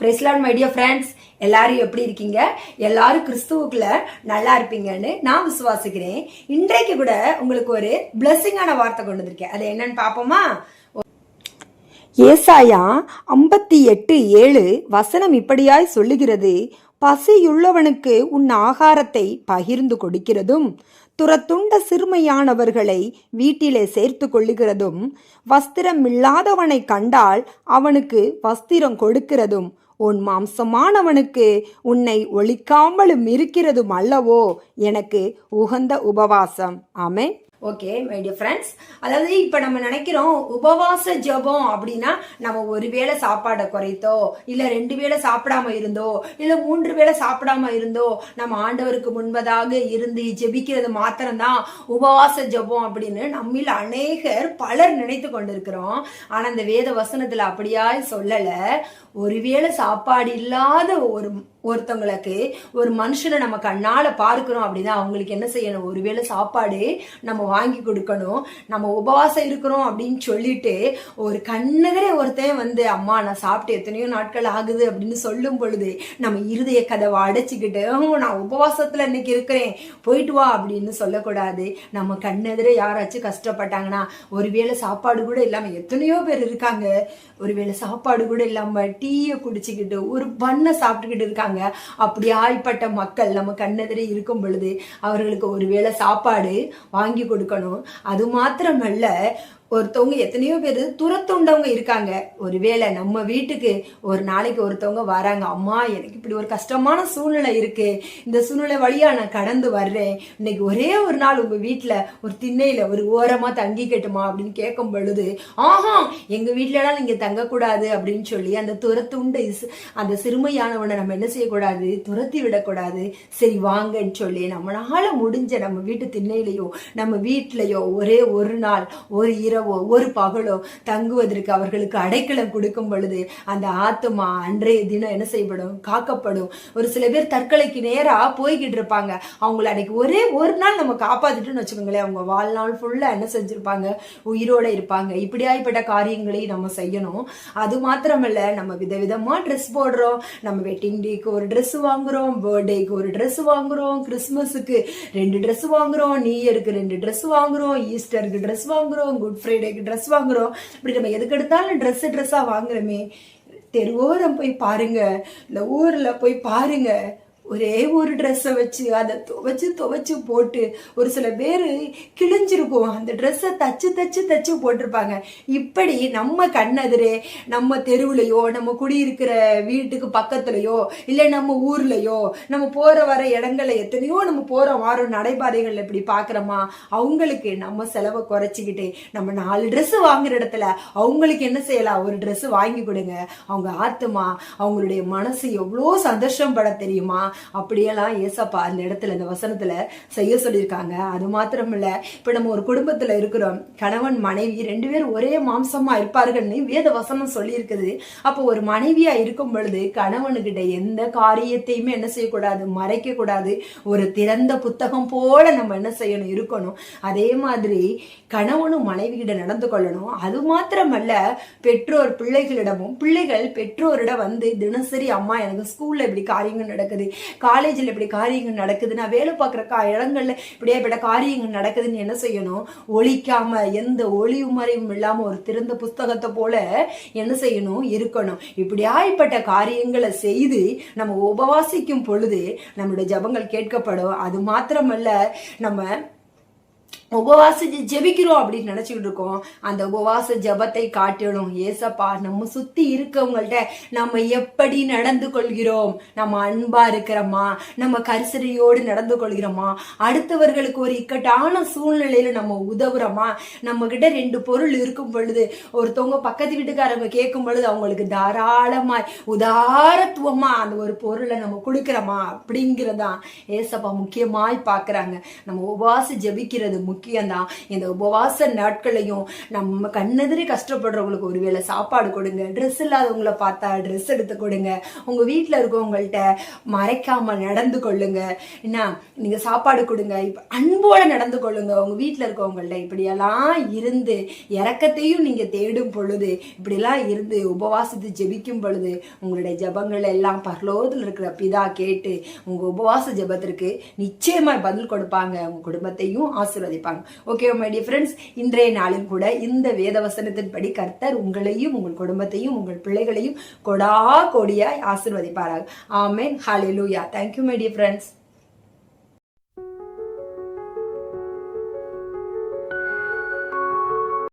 பிரெஸ்லான் மைடியோ friends எல்லாரும் எப்படி இருக்கீங்க? எல்லாரும் கிறிஸ்துவுக்குள்ள நல்லா இருப்பீங்கன்னு நான் விசுவாசிக்கிறேன். இன்றைக்கு கூட உங்களுக்கு ஒரு பிளஸ்ஸிங்கான வார்த்தை கொண்டு வந்திருக்கேன். அது என்னன்னு பார்ப்போமா? ஏசாயா ஐம்பத்தி எட்டு ஏழு வசனம் இப்படியாய் சொல்லுகிறது. பசியுள்ளவனுக்கு உன் ஆகாரத்தை பகிர்ந்து கொடுக்கிறதும் துரத்துண்ட சிறுமையானவர்களை வீட்டிலே சேர்த்து கொள்ளுகிறதும் வஸ்திரமில்லாதவனை கண்டால் அவனுக்கு வஸ்திரம் கொடுக்கிறதும் உன் மாம்சமானவனுக்கு உன்னை ஒழிக்காமலும் இருக்கிறதும் அல்லவோ எனக்கு உகந்த உபவாசம். ஆமே ஓகே மை டியர் ஃப்ரெண்ட்ஸ் அதாவது இப்போ நம்ம நினைக்கிறோம் உபவாச ஜெபம் அப்படின்னா நம்ம ஒரு வேளை சாப்பாடை குறைத்தோ இல்லை ரெண்டு வேளை சாப்பிடாம இருந்தோ இல்லை மூன்று வேளை சாப்பிடாம இருந்தோ நம்ம ஆண்டவருக்கு முன்பதாக இருந்து ஜெபிக்கிறது மாத்திரம்தான் உபவாச ஜெபம் அப்படின்னு நம்மில் அநேகர் பலர் நினைத்து கொண்டிருக்கிறோம். ஆனால் இந்த வேத வசனத்தில் அப்படியா சொல்லலை. ஒருவேளை சாப்பாடு இல்லாத ஒரு ஒருத்தவங்களுக்கு ஒரு மனுஷனை நம்ம கண்ணால் பார்க்கிறோம் அப்படின்னா அவங்களுக்கு என்ன செய்யணும்? ஒருவேளை சாப்பாடு நம்ம வாங்கி கொடுக்கணும். நம்ம உபவாசம் இருக்கிறோம் அப்படின்னு சொல்லிட்டு ஒரு கண்ணகரே ஒருத்தன் வந்து அம்மா நான் சாப்பிட்டு எத்தனையோ நாட்கள் ஆகுது அப்படின்னு சொல்லும் பொழுது நம்ம இருதய கதவை அடைச்சிக்கிட்டு நான் உபவாசத்தில் இன்னைக்கு இருக்கிறேன். போயிட்டு வா அப்படின்னு சொல்லக்கூடாது. நம்ம கண்ணெதிரே யாராச்சும் கஷ்டப்பட்டாங்கன்னா ஒருவேளை சாப்பாடு கூட இல்லாமல் எத்தனையோ பேர் இருக்காங்க. ஒருவேளை சாப்பாடு கூட இல்லாமல் டீயை குடிச்சிக்கிட்டு ஒரு பண்ணை சாப்பிட்டுக்கிட்டு இருக்காங்க. அப்படி ஆய்ப்பட்ட மக்கள் நம்ம கண்ணெதிரே இருக்கும் பொழுது அவர்களுக்கு ஒருவேளை சாப்பாடு வாங்கி கொடுக்கணும். அது மாத்திரமல்ல ஒருத்தவங்க எத்தனையோ பேர் துரத்துண்டவங்க இருக்காங்க. ஒருவேளை நம்ம வீட்டுக்கு ஒரு நாளைக்கு ஒருத்தவங்க வராங்க அம்மா எனக்கு இப்படி ஒரு கஷ்டமான சூழ்நிலை இருக்கு. இந்த சூழ்நிலை வழியா நான் கடந்து வர்றேன். இன்னைக்கு ஒரே ஒரு நாள் உங்க வீட்டுல ஒரு திண்ணையில ஒரு ஓரமா தங்கிக்கட்டுமா? அப்படின்னு கேட்கும் பொழுது ஆஹா எங்க வீட்டுலலாம் எல்லாம் நீங்க தங்கக்கூடாது அப்படின்னு சொல்லி அந்த துரத்துண்ட அந்த சிறுமையானவனை நம்ம என்ன செய்யக்கூடாது? துரத்தி விடக்கூடாது. சரி வாங்கன்னு சொல்லி நம்மளால முடிஞ்ச நம்ம வீட்டு திண்ணையிலையோ நம்ம வீட்லயோ ஒரே ஒரு நாள் ஒரு இரவோ ஒரு பகலோ தங்குவதற்கு அவர்களுக்கு அடைக்கலம் கொடுக்கும் பொழுது அந்த ஆத்துமா அன்றைய தினம் என்ன செய்யப்படும்? காக்கப்படும். ஒரு சில பேர் தற்கொலைக்கு நேராக போய்கிட்டு இருப்பாங்க. அவங்கள அன்னைக்கு ஒரே ஒரு நாள் நம்ம காப்பாத்திட்டுன்னு வச்சுக்கோங்களேன். அவங்க வாழ்நாள் ஃபுல்லா என்ன செஞ்சிருப்பாங்க? உயிரோட இருப்பாங்க. இப்படியாய்ப்பட்ட காரியங்களையும் நம்ம செய்யணும். அது மாத்திரமல்ல நம்ம விதவிதமா ட்ரெஸ் போடுறோம். நம்ம வெட்டிங் டேக்கு ஒரு ட்ரெஸ் வாங்குறோம். பர்த்டேக்கு ஒரு ட்ரெஸ் வாங்குறோம். கிறிஸ்மஸுக்கு ரெண்டு ட்ரெஸ் வாங்குறோம். நியூ இயருக்கு ரெண்டு ட்ரெஸ் வாங்குறோம். ஈஸ்டருக்கு ட்ரெஸ் வாங்குறோம். குட் ஃப்ரைடேக்கு ட்ரெஸ் வாங்குறோம். இப்படி நம்ம எதுக்கு எடுத்தாலும் ட்ரெஸ்ஸு ட்ரெஸ்ஸாக வாங்குறோமே. தெருவோரம் போய் பாருங்க. இந்த ஊரில் போய் பாருங்க. ஒரே ஒரு ட்ரெஸ்ஸை வச்சு அதை துவைச்சு துவைச்சு போட்டு ஒரு சில பேர் கிழிஞ்சிருக்கும். அந்த ட்ரெஸ்ஸை தச்சு தச்சு தச்சு போட்டிருப்பாங்க. இப்படி நம்ம கண்ணெதிரே நம்ம தெருவுலையோ நம்ம குடியிருக்கிற வீட்டுக்கு பக்கத்துலையோ இல்லை நம்ம ஊர்லையோ நம்ம போகிற வர இடங்கள்ல எத்தனையோ நம்ம போகிற வாரம் நடைபாதைகள் இப்படி பார்க்குறோமா அவங்களுக்கு நம்ம செலவை குறைச்சிக்கிட்டு நம்ம நாலு ட்ரெஸ் வாங்குற இடத்துல அவங்களுக்கு என்ன செய்யலாம்? ஒரு ட்ரெஸ் வாங்கி கொடுங்க. அவங்க ஆத்துமா அவங்களுடைய மனசு எவ்வளோ சந்தோஷம் பட தெரியுமா? அப்படியெல்லாம் ஏசப்பா அந்த இடத்துல இந்த வசனத்துல செய்ய சொல்லியிருக்காங்க. அது மாத்திரமில்ல இப்ப நம்ம ஒரு குடும்பத்துல இருக்கிறோம். கணவன் மனைவி ரெண்டு பேரும் ஒரே மாம்சமா இருப்பார்கள்னு வேத வசனம் சொல்லியிருக்குது. அப்போ ஒரு மனைவியா இருக்கும் பொழுது கணவனுக்கிட்ட எந்த காரியத்தையுமே என்ன செய்யக்கூடாது மறைக்க கூடாது ஒரு திறந்த புத்தகம் போல நம்ம என்ன செய்யணும் இருக்கணும். அதே மாதிரி கணவனும் மனைவி கிட்ட நடந்து கொள்ளணும். அது மாத்திரமல்ல பெற்றோர் பிள்ளைகளிடமும் பிள்ளைகள் பெற்றோரிடம் வந்து தினசரி அம்மா எனக்கு ஸ்கூல்ல இப்படி காரியங்கள் நடக்குது. காலேஜில் இப்படி காரியங்கள் நடக்குதுன்னா வேலை பார்க்குற கா இடங்களில் இப்படியே இப்படி காரியங்கள் நடக்குதுன்னு என்ன செய்யணும்? ஒழிக்காம எந்த ஒளிவு மறைவும் ஒரு திறந்த புஸ்தகத்தை போல என்ன செய்யணும்? இருக்கணும். இப்படியாய்ப்பட்ட காரியங்களை செய்து நம்ம உபவாசிக்கும் பொழுது நம்மளுடைய ஜெபங்கள் கேட்கப்படும். அது மாத்திரமல்ல நம்ம உபவாசிச்சு ஜெபிக்கிறோம் அப்படின்னு நினச்சிக்கிட்டு இருக்கோம். அந்த உபவாச ஜெபத்தை காட்டணும் ஏசப்பா நம்ம சுத்தி இருக்கவங்கள்ட்ட நம்ம எப்படி நடந்து கொள்கிறோம்? நம்ம அன்பா இருக்கிறோமா? நம்ம கரிசனையோடு நடந்து கொள்கிறோமா? அடுத்தவர்களுக்கு ஒரு இக்கட்டான சூழ்நிலையில நம்ம உதவுறோமா? நம்ம கிட்ட ரெண்டு பொருள் இருக்கும் பொழுது ஒருத்தவங்க பக்கத்து வீட்டுக்காரங்க கேட்கும் பொழுது அவங்களுக்கு தாராளமாய் உதாரத்துவமா அந்த ஒரு பொருளை நம்ம கொடுக்குறோமா அப்படிங்கிறதான் ஏசப்பா முக்கியமாய் பார்க்குறாங்க. நம்ம உபவாசி ஜெபிக்கிறது முக்கியம்தான். இந்த உபவாச நாட்களையும் நம்ம கண்ணெதிரே கஷ்டப்படுறவங்களுக்கு ஒருவேளை சாப்பாடு கொடுங்க ட்ரெஸ் இல்லாதவங்கள பார்த்தா ட்ரெஸ் எடுத்து கொடுங்க உங்க வீட்டில் இருக்கவங்கள்ட்ட மறைக்காம நடந்து கொள்ளுங்க. என்ன நீங்க சாப்பாடு கொடுங்க இப்போ அன்போடு நடந்து கொள்ளுங்க. உங்க வீட்டில் இருக்கவங்கள்ட்ட இப்படியெல்லாம் இருந்து இறக்கத்தையும் நீங்க தேடும் பொழுது இப்படியெல்லாம் இருந்து உபவாசத்து ஜெபிக்கும் பொழுது உங்களுடைய ஜெபங்கள் எல்லாம் பரலோகத்தில் இருக்கிற பிதா கேட்டு உங்க உபவாச ஜெபத்திற்கு நிச்சயமாக பதில் கொடுப்பாங்க. உங்க குடும்பத்தையும் ஆசீர்வதிப்பாங்க. ஓகே மை டியர் ஃப்ரெண்ட்ஸ் இன்றைய நாளில் கூட இந்த வேத வசனத்தின்படி கர்த்தர் உங்களையும் உங்கள் குடும்பத்தையும் உங்கள் பிள்ளைகளையும் கொடா கொடியாய் ஆசிர்வதிப்பார்கள் ஆமேன் ஹalleluya thank you my dear friends.